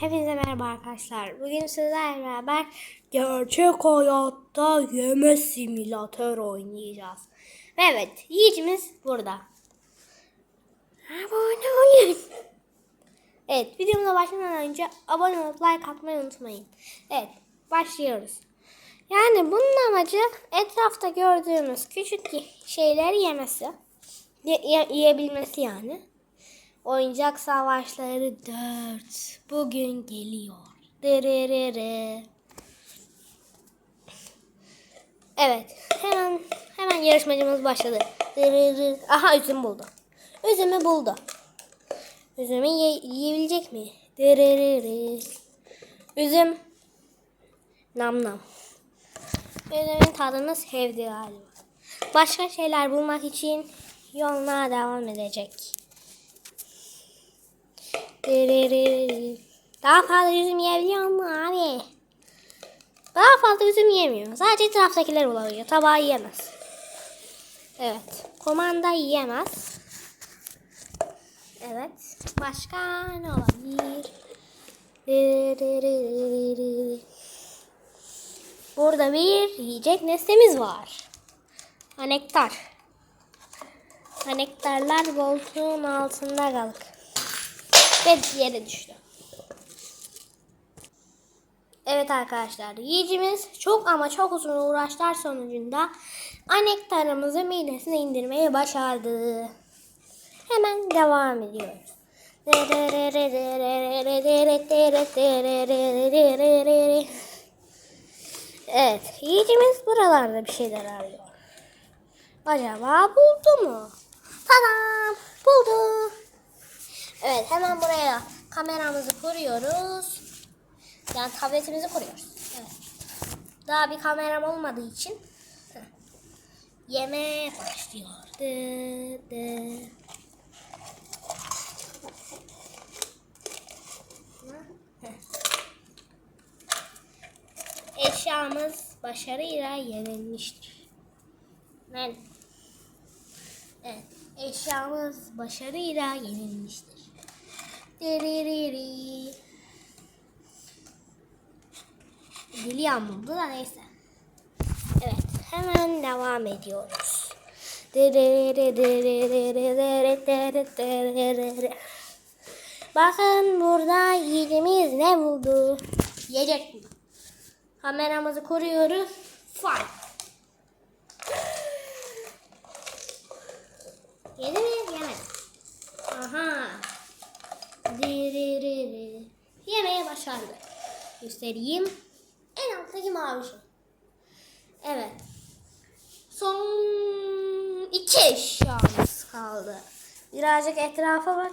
Hepinize merhaba arkadaşlar. Bugün sizlerle beraber gerçek hayatta yeme simülatör oynayacağız. Ve evet, yiyicimiz burada. Abone olun. Evet, videomuza başlamadan önce abone olup like atmayı unutmayın. Evet, başlıyoruz. Yani bunun amacı etrafta gördüğümüz küçük şeyleri yemesi. Ye- ye- yiyebilmesi yani. Oyuncak Savaşları 4 bugün geliyor. Dırırırı. Evet, hemen hemen yarışmacımız başladı. Dırırı. Aha üzüm buldu. Üzümü buldu. Üzümü ye- yiyebilecek mi? Dırırırı. Üzüm. Nam nam. Üzümün tadını sevdi galiba. Başka şeyler bulmak için yoluna devam edecek. Daha fazla üzüm yiyebiliyor mu abi? Daha fazla üzüm yemiyor. Sadece etraftakiler bulabiliyor. Tabağı yiyemez. Evet. Komanda yiyemez. Evet. Başka ne olabilir? Burada bir yiyecek nesnemiz var. Anektar. Anektarlar koltuğun altında kalır ve yere düştü. Evet arkadaşlar yiyicimiz çok ama çok uzun uğraşlar sonucunda anektarımızı midesine indirmeyi başardı. Hemen devam ediyoruz. Evet yiyicimiz buralarda bir şeyler arıyor. Acaba buldu mu? Tadam buldu. Evet hemen buraya kameramızı kuruyoruz. Yani tabletimizi kuruyoruz. Evet. Daha bir kameram olmadığı için yeme başlıyor. Dı, dı. Eşyamız başarıyla yenilmiştir. Ben Evet, eşyamız başarıyla yenilmiştir. Diririri. William buldu da neyse. Evet, hemen devam ediyoruz. Bakın burada yiğidimiz ne buldu? Yiyecek mi? Kameramızı kuruyoruz. Fight. Yedi mi? Yemedi. Aha. Başardı. Göstereyim. En alttaki mavi şey. Evet. Son iki eşyamız kaldı. Birazcık etrafa bak.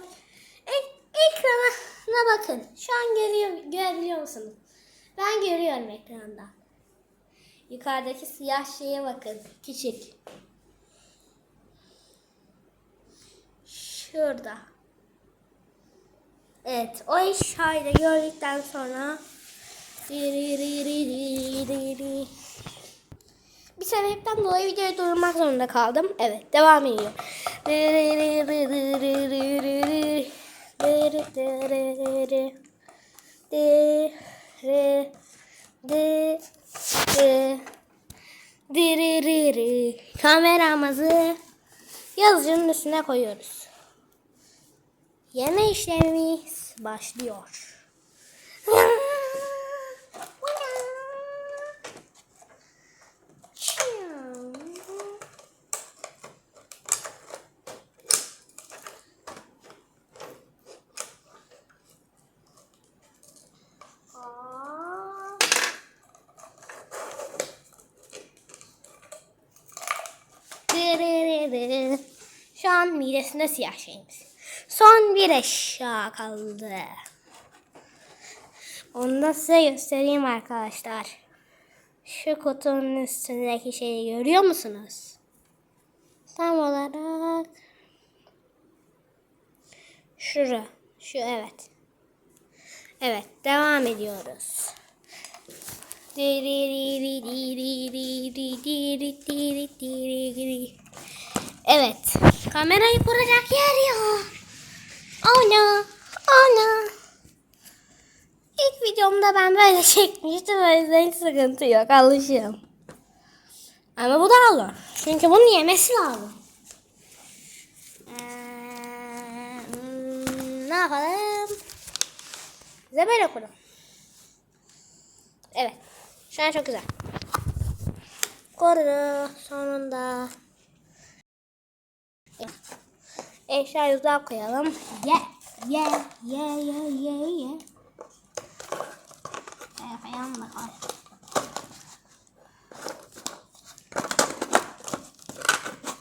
E- ekrana bakın. Şu an görüyor, görebiliyor musunuz? Ben görüyorum ekranda. Yukarıdaki siyah şeye bakın. Küçük. Şurada. Evet, o eşyayı gördükten sonra bir sebepten dolayı videoyu durdurmak zorunda kaldım. Evet, devam ediyor. Kameramızı yazıcının üstüne koyuyoruz. Yeme işlemimiz başlıyor. Şu an midesinde siyah şeyimiz. Son bir eşya kaldı. Onu da size göstereyim arkadaşlar. Şu kutunun üstündeki şeyi görüyor musunuz? Tam olarak şura. Şu evet. Evet devam ediyoruz. Evet. Kamerayı kuracak yer yok. No. Oh no. videomda ben böyle çekmiştim. O yüzden hiç sıkıntı yok. Alışığım. Ama bu daha zor. Çünkü bunu yemesi lazım. Ee, ne yapalım? Bize böyle kurun. Evet. Şu an çok güzel. Koru sonunda. Evet. Eşya yüzden koyalım. Ye, ye, ye, ye, ye, ye. Koyalım koy.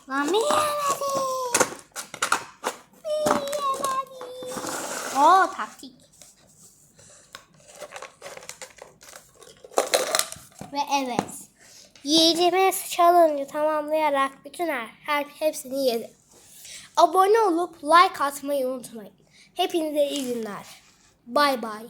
Lan bir yemedi. Bir yemedi. Oo taktik. Ve evet. Yiyeceğimiz challenge tamamlayarak bütün her, her hepsini yedi. Abone olup like atmayı unutmayın. Hepinize iyi günler. Bay bay.